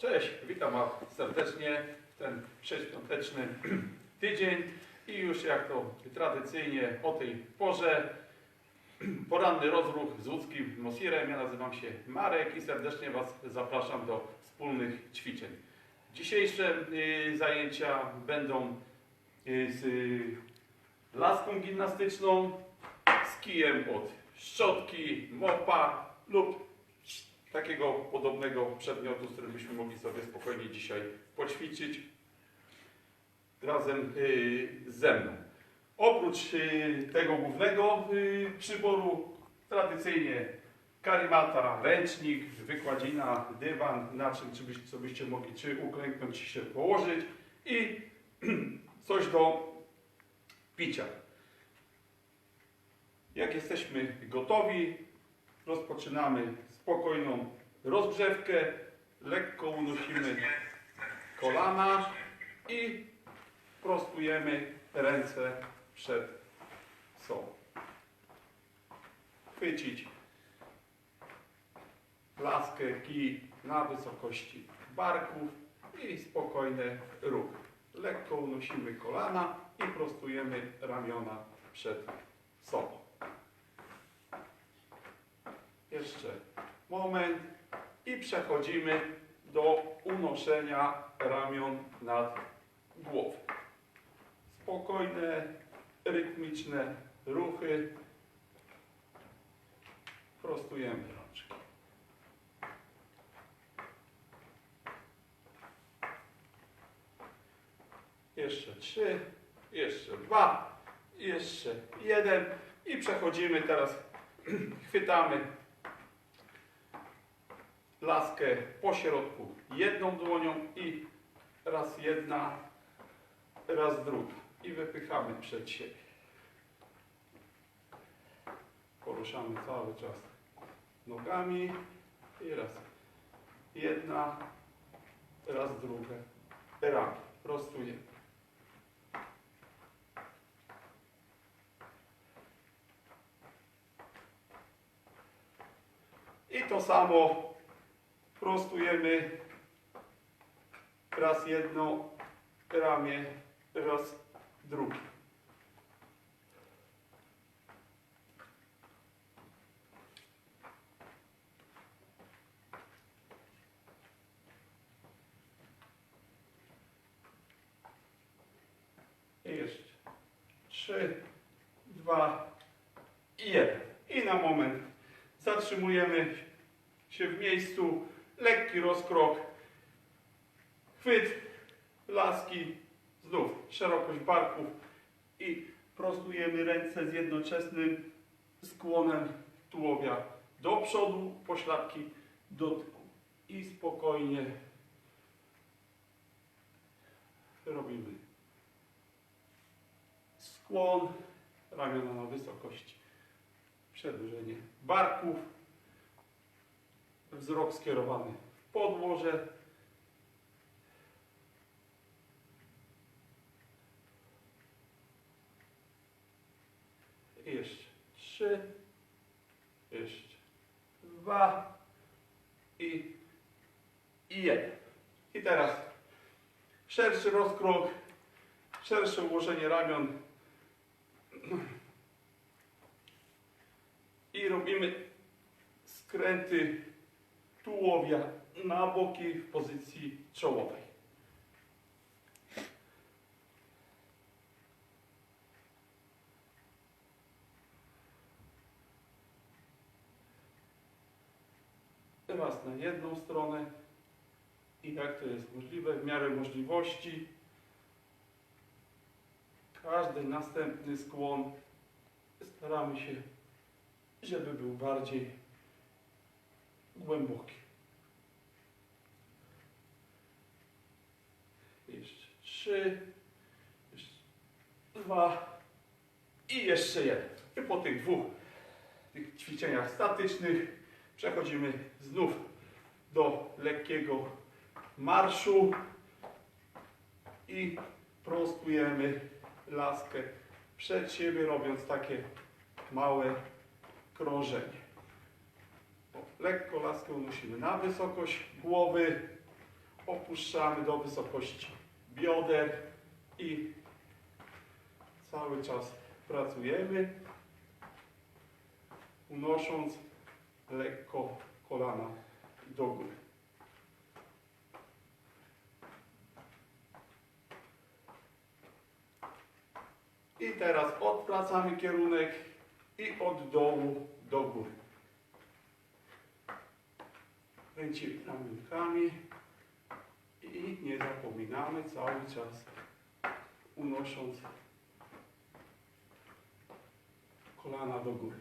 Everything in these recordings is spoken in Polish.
Cześć, witam Was serdecznie w ten przedświąteczny tydzień i już jak to tradycyjnie o tej porze poranny rozruch z łódzkim Mosirem. Ja nazywam się Marek i serdecznie Was zapraszam do wspólnych ćwiczeń. Dzisiejsze y, zajęcia będą y, z y, laską gimnastyczną, z kijem od szczotki, mopa lub takiego podobnego przedmiotu, z którym byśmy mogli sobie spokojnie dzisiaj poćwiczyć razem y, ze mną. Oprócz y, tego głównego y, przyboru, tradycyjnie karimata, ręcznik, wykładzina, dywan, na czym czy byś, co byście mogli czy uklęknąć, się położyć i coś do picia. Jak jesteśmy gotowi, rozpoczynamy spokojną rozgrzewkę, lekko unosimy kolana i prostujemy ręce przed sobą. Chwycić laskę, kij na wysokości barków i spokojny ruch. Lekko unosimy kolana i prostujemy ramiona przed sobą. Jeszcze moment i przechodzimy do unoszenia ramion nad głową. Spokojne, rytmiczne ruchy. Prostujemy rączki. Jeszcze trzy, jeszcze dwa, jeszcze jeden i przechodzimy teraz, chwytamy laskę po środku jedną dłonią i raz jedna, raz druga. I wypychamy przed siebie. Poruszamy cały czas nogami i raz jedna, raz druga, ramię. Prostujemy. I to samo prostujemy raz jedno ramię, raz drugie. I jeszcze trzy, dwa i jeden. I na moment zatrzymujemy się w miejscu, lekki rozkrok, chwyt laski, znów szerokość barków i prostujemy ręce z jednoczesnym skłonem tułowia do przodu, pośladki do tyłu. I spokojnie robimy skłon, ramiona na wysokości, przedłużenie barków, wzrok skierowany w podłoże. Jeszcze trzy, jeszcze dwa i, i jeden. I teraz szerszy rozkrok, szersze ułożenie ramion. I robimy skręty tułowia na boki w pozycji czołowej. Raz na jedną stronę i jak to jest możliwe, w miarę możliwości. Każdy następny skłon staramy się, żeby był bardziej głęboki. Jeszcze trzy, jeszcze dwa i jeszcze jeden. I po tych dwóch tych ćwiczeniach statycznych przechodzimy znów do lekkiego marszu i prostujemy laskę przed siebie, robiąc takie małe krążenie. Lekko laskę unosimy na wysokość głowy, opuszczamy do wysokości bioder i cały czas pracujemy, unosząc lekko kolana do góry. I teraz odwracamy kierunek i od dołu do góry. Kręcimy ramionkami i nie zapominamy cały czas unosząc kolana do góry.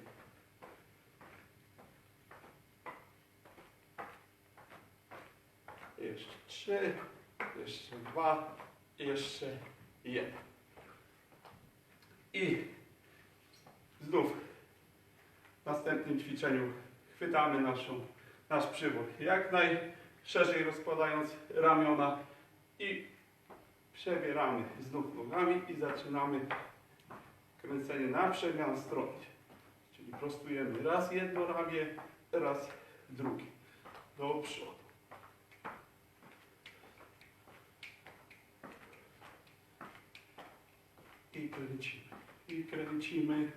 Jeszcze trzy, jeszcze dwa, jeszcze jeden. I znów w następnym ćwiczeniu chwytamy naszą, nasz przybór jak najszerzej rozkładając ramiona i przebieramy znów nogami i zaczynamy kręcenie na przemian stron. Czyli prostujemy raz jedno ramię, raz drugie. Do przodu. I kręcimy. I kręcimy.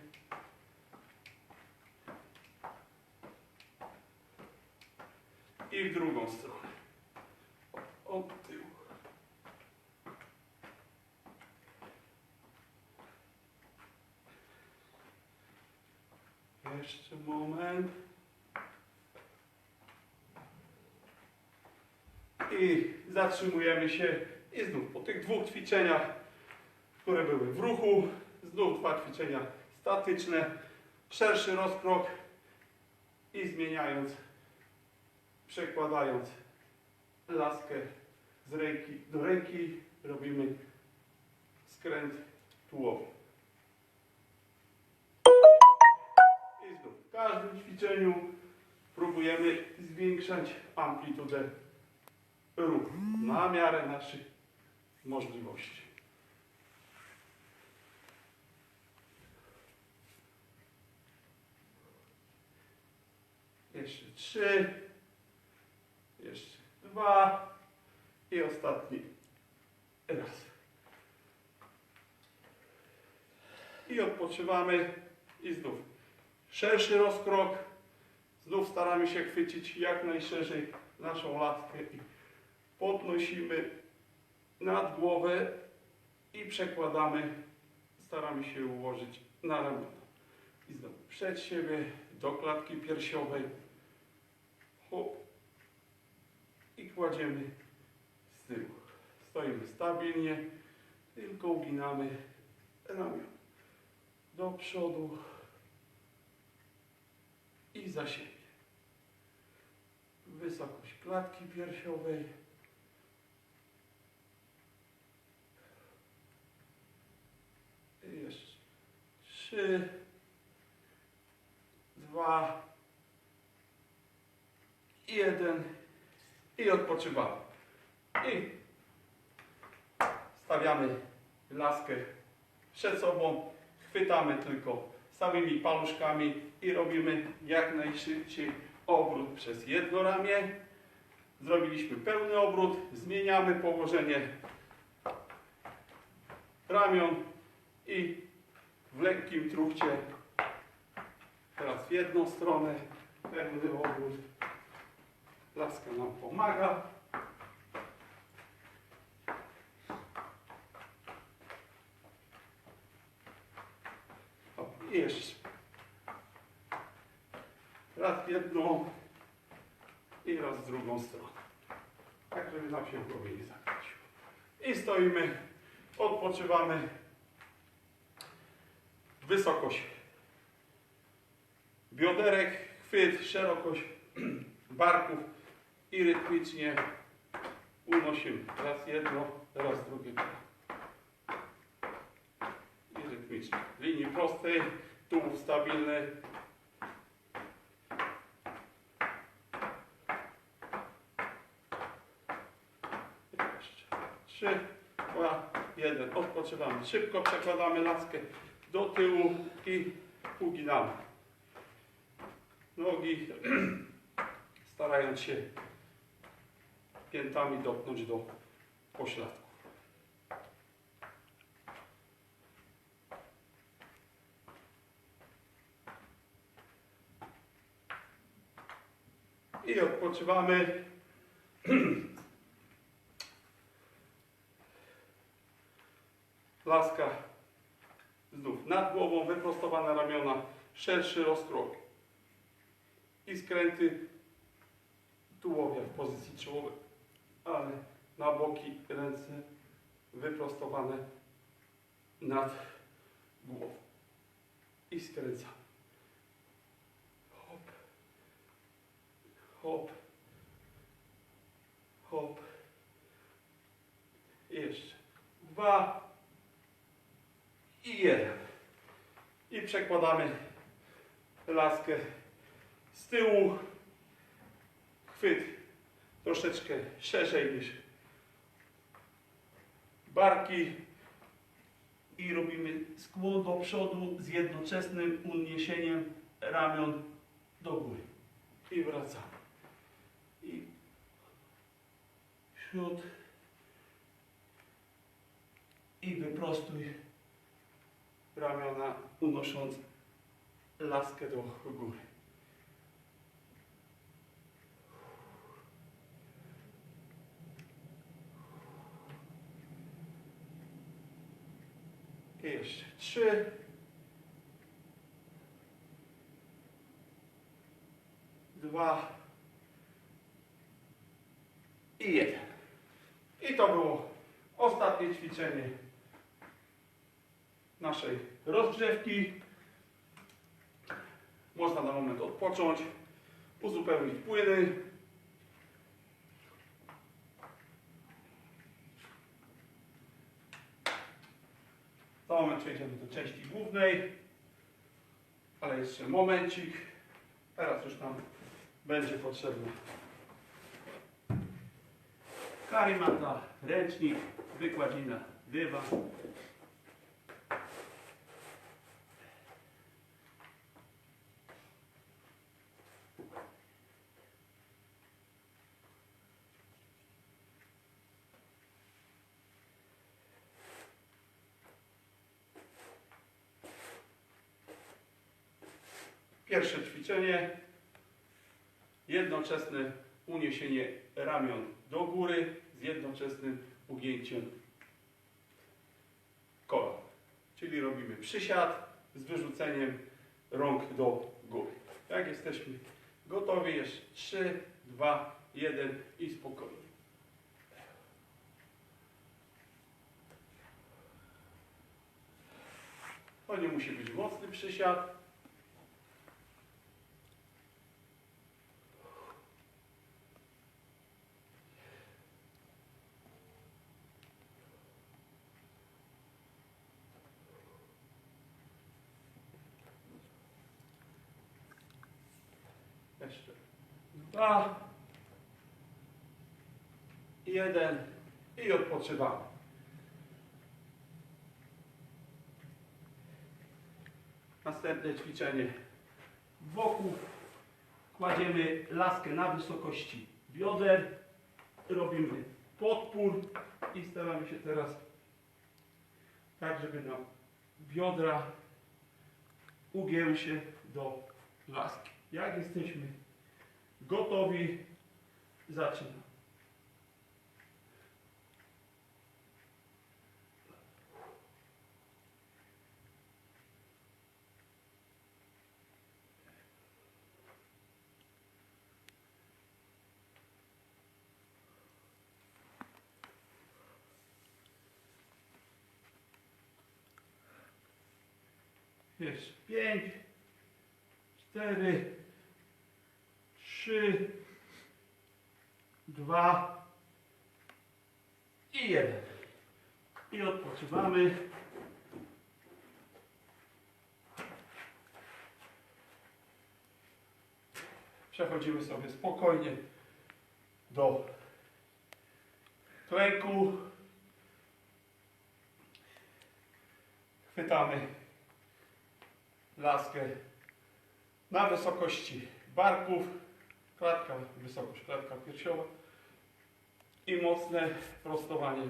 I w drugą stronę. Od tyłu. Jeszcze moment. I zatrzymujemy się. I znów po tych dwóch ćwiczeniach, które były w ruchu, znów dwa ćwiczenia statyczne, szerszy rozkrok i zmieniając, przekładając laskę z ręki do ręki, robimy skręt tułowy. I znów w każdym ćwiczeniu próbujemy zwiększać amplitudę ruchu na miarę naszych możliwości. Jeszcze trzy, jeszcze dwa i ostatni raz. I odpoczywamy i znów szerszy rozkrok. Znów staramy się chwycić jak najszerzej naszą latkę i podnosimy nad głowę i przekładamy. Staramy się ułożyć na ramiona. I znowu przed siebie do klatki piersiowej. Hop. I kładziemy z tyłu. Stoimy stabilnie, tylko uginamy ramiona do przodu i za siebie. Wysokość klatki piersiowej. I jeszcze trzy, dwa, jeden i odpoczywamy. I stawiamy laskę przed sobą, chwytamy tylko samymi paluszkami i robimy jak najszybciej obrót przez jedno ramię. Zrobiliśmy pełny obrót, zmieniamy położenie ramion i w lekkim truchcie teraz w jedną stronę pełny obrót. Laska nam pomaga. O, jeszcze. Raz jedną i raz drugą stronę. Tak, żeby nam się w głowie nie zakręciło. I stoimy, odpoczywamy. Wysokość bioderek, chwyt, szerokość barków i rytmicznie unosimy. Raz jedno, raz drugie. I rytmicznie. W linii prostej, tułów stabilny. Jeszcze. Trzy, dwa, jeden. Odpoczywamy. Szybko przekładamy laskę do tyłu i uginamy. Nogi starając się piętami dopnąć do pośladku. I odpoczywamy. Laska znów nad głową, wyprostowane ramiona, szerszy rozkrok i skręty tułowia w pozycji czołowej, ale na boki ręce wyprostowane nad głową i skręcamy. Hop, hop, hop. I jeszcze dwa i jeden. I przekładamy laskę z tyłu. Chwyt troszeczkę szerzej niż barki. I robimy skłon do przodu z jednoczesnym uniesieniem ramion do góry. I wracamy. I przód. I wyprostuj ramiona, unosząc laskę do góry. I jeszcze trzy. Dwa. I jeden. I to było ostatnie ćwiczenie naszej rozgrzewki. Można na moment odpocząć, uzupełnić płyny. Moment przejdziemy do części głównej, ale jeszcze momencik. Teraz już nam będzie potrzebny karimata, ręcznik, wykładzina, dywan. Ćwiczenie. Jednoczesne uniesienie ramion do góry z jednoczesnym ugięciem kolan. Czyli robimy przysiad z wyrzuceniem rąk do góry. Jak jesteśmy gotowi, jeszcze 3, 2, 1 i spokojnie. To nie musi być mocny przysiad. Jeszcze dwa, jeden i odpoczywamy. Następne ćwiczenie. Wokół kładziemy laskę na wysokości bioder. Robimy podpór i staramy się teraz tak, żeby nam biodra ugięły się do laski. Jak jesteśmy gotowi, zaczynamy. Jeszcze pięć, cztery, trzy, dwa i jeden. I odpoczywamy. Przechodzimy sobie spokojnie do klęku. Chwytamy laskę na wysokości barków, klatka, wysokość klatka piersiowa i mocne prostowanie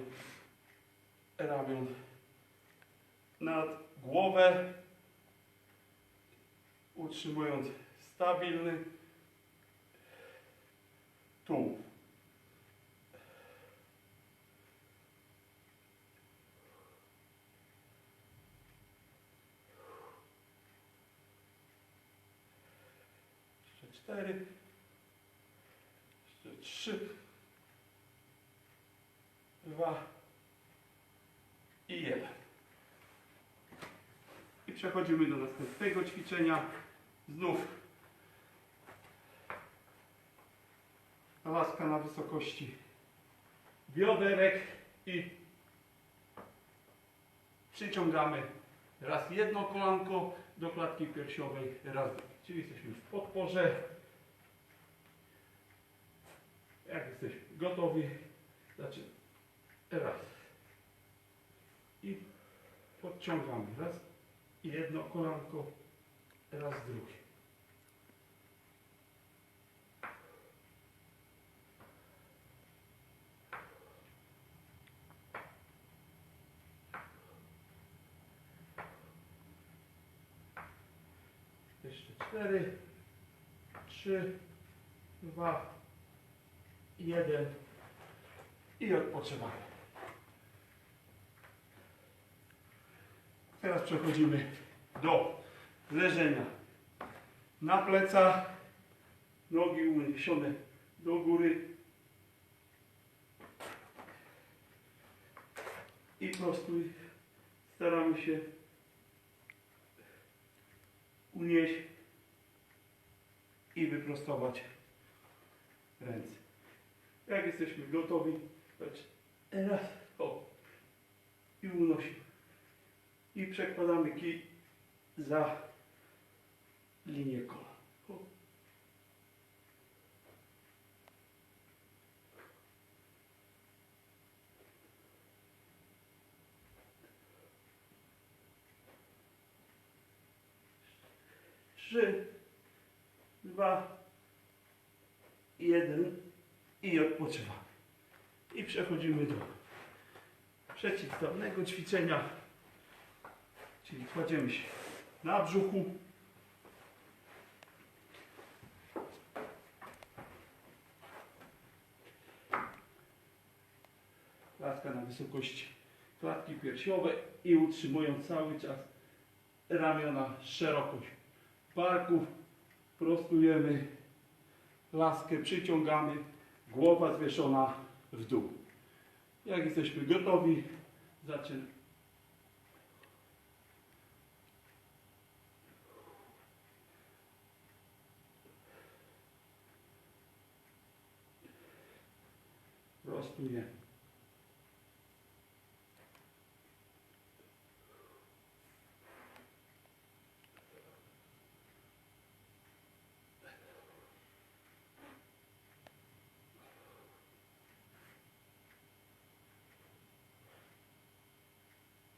ramion nad głowę, utrzymując stabilny tułów. Cztery. Trzy. Dwa. I jeden. I przechodzimy do następnego ćwiczenia. Znów laska na wysokości bioderek i przyciągamy raz jedno kolanko do klatki piersiowej, raz drugie. Czyli jesteśmy w podporze. Jak jesteśmy gotowi, zaczynamy. Raz. I podciągamy raz jedno kolanko, raz drugie. Jeszcze cztery, trzy, dwa, jeden i odpoczywamy. Teraz przechodzimy do leżenia na plecach, nogi uniesione do góry i prostuj. Staramy się unieść i wyprostować ręce. Jak jesteśmy gotowi, patrz, raz, o, i unosimy. I przekładamy kij za linię kolan. O. Trzy, dwa, jeden i odpoczywamy. I przechodzimy do przeciwstawnego ćwiczenia. Czyli kładziemy się na brzuchu. Klatka na wysokości klatki piersiowej i utrzymując cały czas ramiona szerokość barków. Prostujemy laskę, przyciągamy, głowa zwieszona w dół. Jak jesteśmy gotowi, zaczynamy. Prostujemy.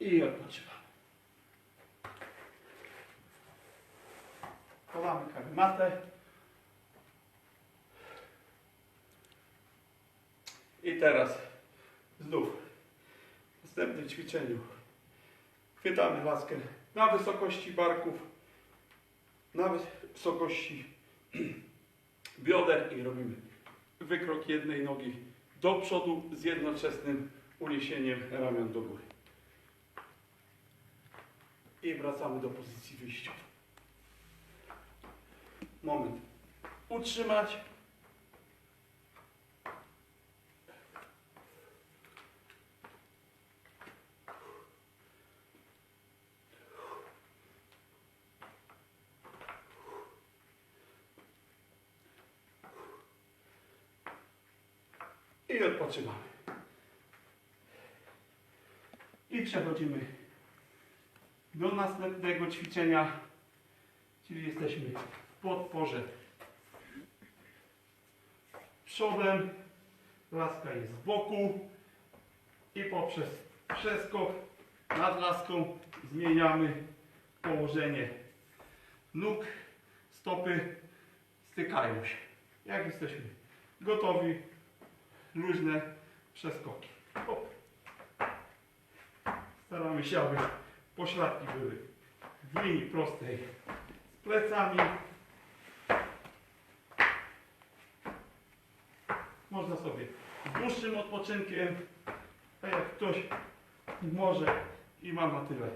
I odpoczywamy. Chowamy karimatę. I teraz znów w następnym ćwiczeniu chwytamy laskę na wysokości barków, na wysokości bioder i robimy wykrok jednej nogi do przodu z jednoczesnym uniesieniem ramion do góry. I wracamy do pozycji wyjściowej. Moment. Utrzymać. I odpoczywamy. I przechodzimy do następnego ćwiczenia, czyli jesteśmy w podporze przodem, laska jest z boku i poprzez przeskok nad laską zmieniamy położenie nóg, stopy stykają się. Jak jesteśmy gotowi, luźne przeskoki. Hop. Staramy się, aby pośladki były w linii prostej z plecami. Można sobie z dłuższym odpoczynkiem, a jak ktoś może i ma na tyle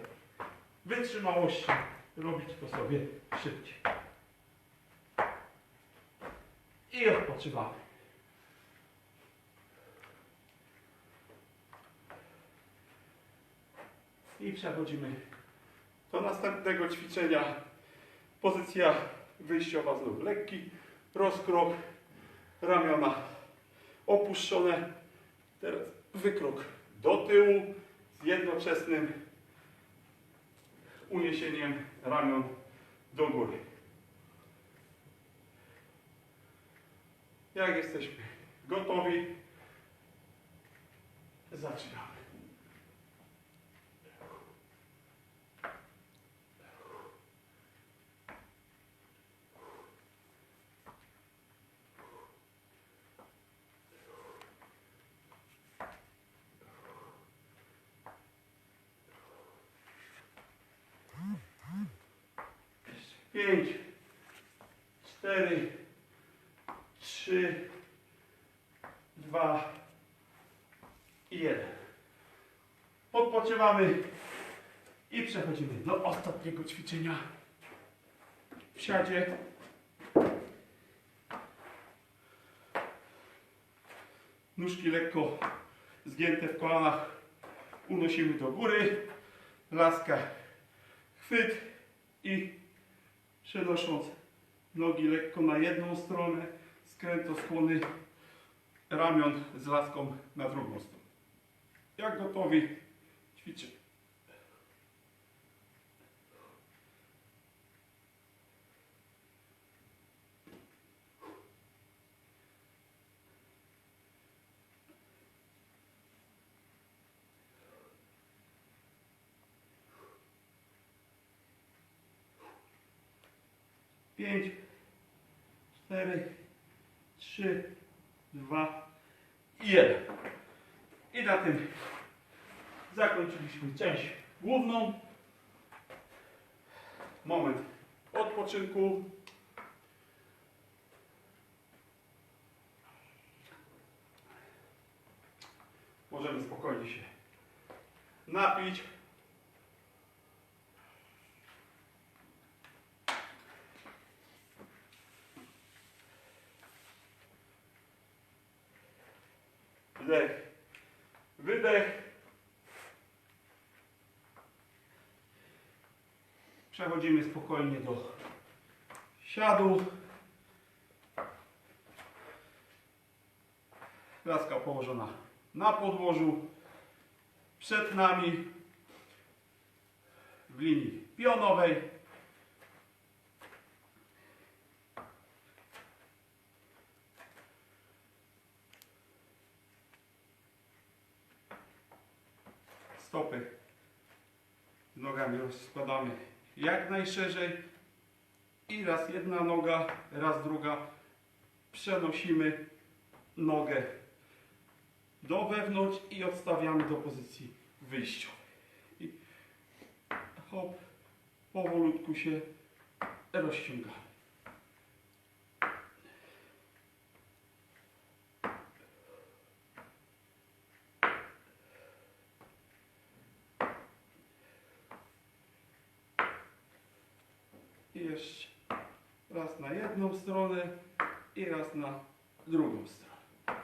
wytrzymałości, robić to sobie szybciej. I odpoczywamy. I przechodzimy do następnego ćwiczenia. Pozycja wyjściowa znów lekki rozkrok, ramiona opuszczone. Teraz wykrok do tyłu z jednoczesnym uniesieniem ramion do góry. Jak jesteśmy gotowi, zaczynamy. 4, 3, 2 i 1. Podpoczywamy i przechodzimy do ostatniego ćwiczenia. W siadzie. Nóżki lekko zgięte w kolanach unosimy do góry. Laska, chwyt i przenosząc nogi lekko na jedną stronę, skrętoskłony ramion z laską na drugą stronę. Jak gotowi, ćwiczymy. Pięć, cztery, trzy, dwa i jeden. I na tym zakończyliśmy część główną. Moment odpoczynku. Możemy spokojnie się napić. Wdech, wydech. Przechodzimy spokojnie do siadu. Laska położona na podłożu. Przed nami w linii pionowej. stopy z nogami rozkładamy jak najszerzej i raz jedna noga, raz druga przenosimy nogę do wewnątrz i odstawiamy do pozycji wyjściowej. I hop, powolutku się rozciągamy. I jeszcze raz na jedną i raz na drugą stronę.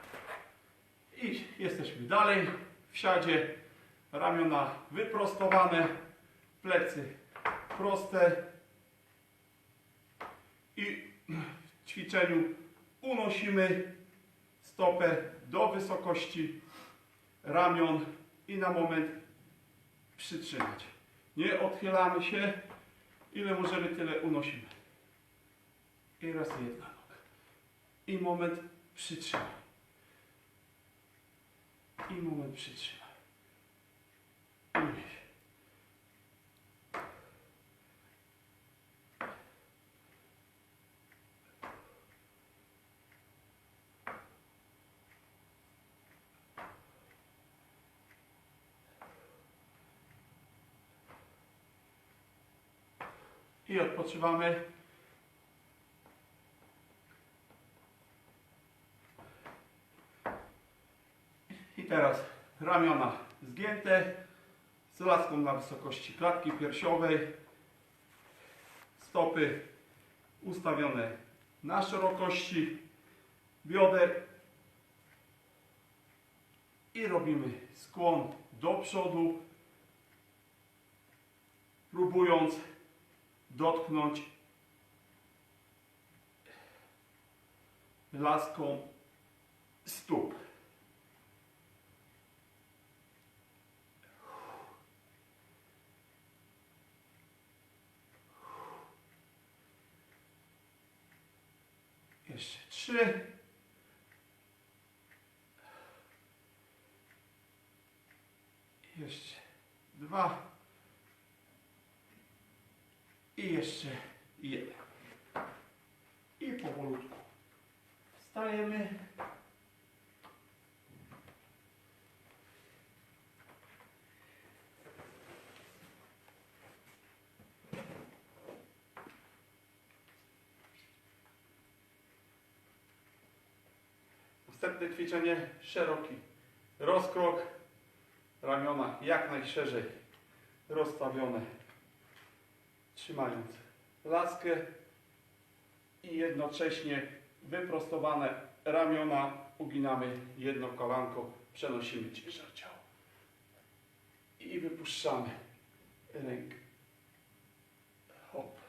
I jesteśmy dalej w siadzie. Ramiona wyprostowane, plecy proste. I w ćwiczeniu unosimy stopę do wysokości ramion i na moment przytrzymać. Nie odchylamy się, Ile możemy, tyle unosimy. I raz jedna noga. I moment przytrzymaj. I moment przytrzymaj. Unieś. I odpoczywamy. I teraz ramiona zgięte, z laską na wysokości klatki piersiowej, stopy ustawione na szerokości bioder i robimy skłon do przodu, próbując dotknąć laską stóp. Jeszcze trzy. Jeszcze dwa. I jeszcze jeden. I powolutku wstajemy. Następne ćwiczenie szeroki rozkrok, ramiona jak najszerzej rozstawione, trzymając laskę i jednocześnie wyprostowane ramiona uginamy jedno kolanko, przenosimy ciężar ciała i wypuszczamy rękę. Hop.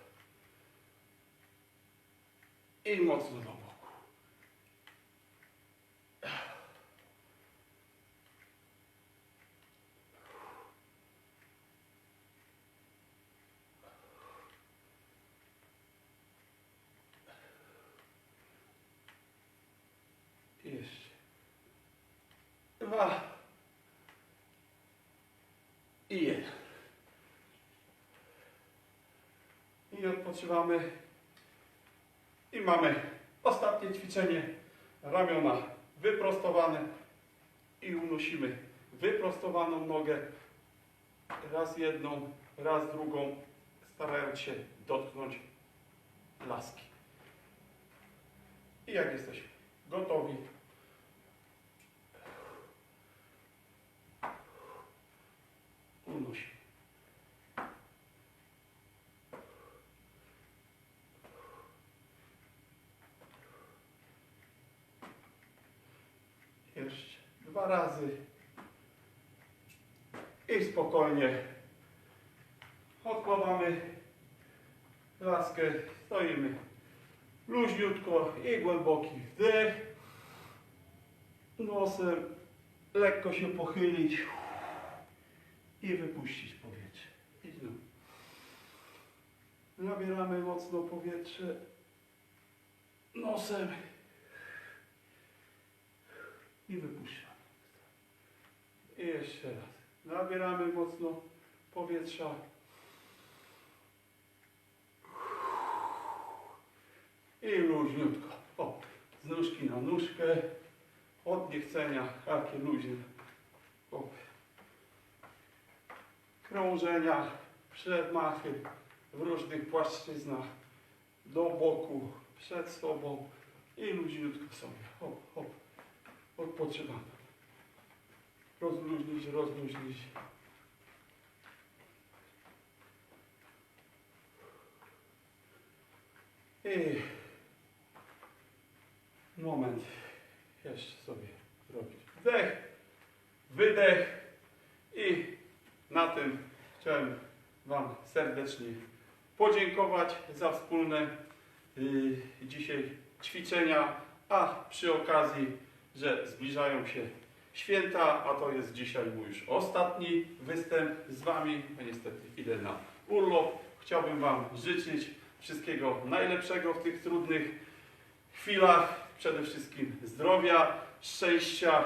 I mocno do boku. Jeszcze. Dwa. I jeden. I odpoczywamy. I mamy ostatnie ćwiczenie. Ramiona wyprostowane. I unosimy wyprostowaną nogę. Raz jedną, raz drugą. Starając się dotknąć laski. I jak jesteśmy gotowi, unosi. Jeszcze razy. I spokojnie odkładamy laskę, stoimy luźniutko i głęboki wdech. Nosem lekko się pochylić i wypuścić powietrze. I znów. Nabieramy mocno powietrze nosem i wypuszczamy. I jeszcze raz. Nabieramy mocno powietrza. I luźniutko. O, z nóżki na nóżkę. Od niechcenia, takie luźne. O. Krążenia, przemachy w różnych płaszczyznach. Do boku, przed sobą i luźniutko sobie. Hop, hop. Odpoczywamy. Rozluźnić, rozluźnić. I moment jeszcze sobie zrobić wdech, wydech i na tym chciałem Wam serdecznie podziękować za wspólne y, dzisiaj ćwiczenia, a przy okazji, że zbliżają się święta, a to jest dzisiaj mój już ostatni występ z Wami, niestety idę na urlop. Chciałbym Wam życzyć wszystkiego najlepszego w tych trudnych chwilach. Przede wszystkim zdrowia, szczęścia,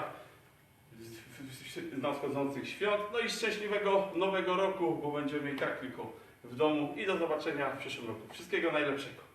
nadchodzących świąt, no i szczęśliwego nowego roku, bo będziemy i tak tylko w domu. I do zobaczenia w przyszłym roku. Wszystkiego najlepszego.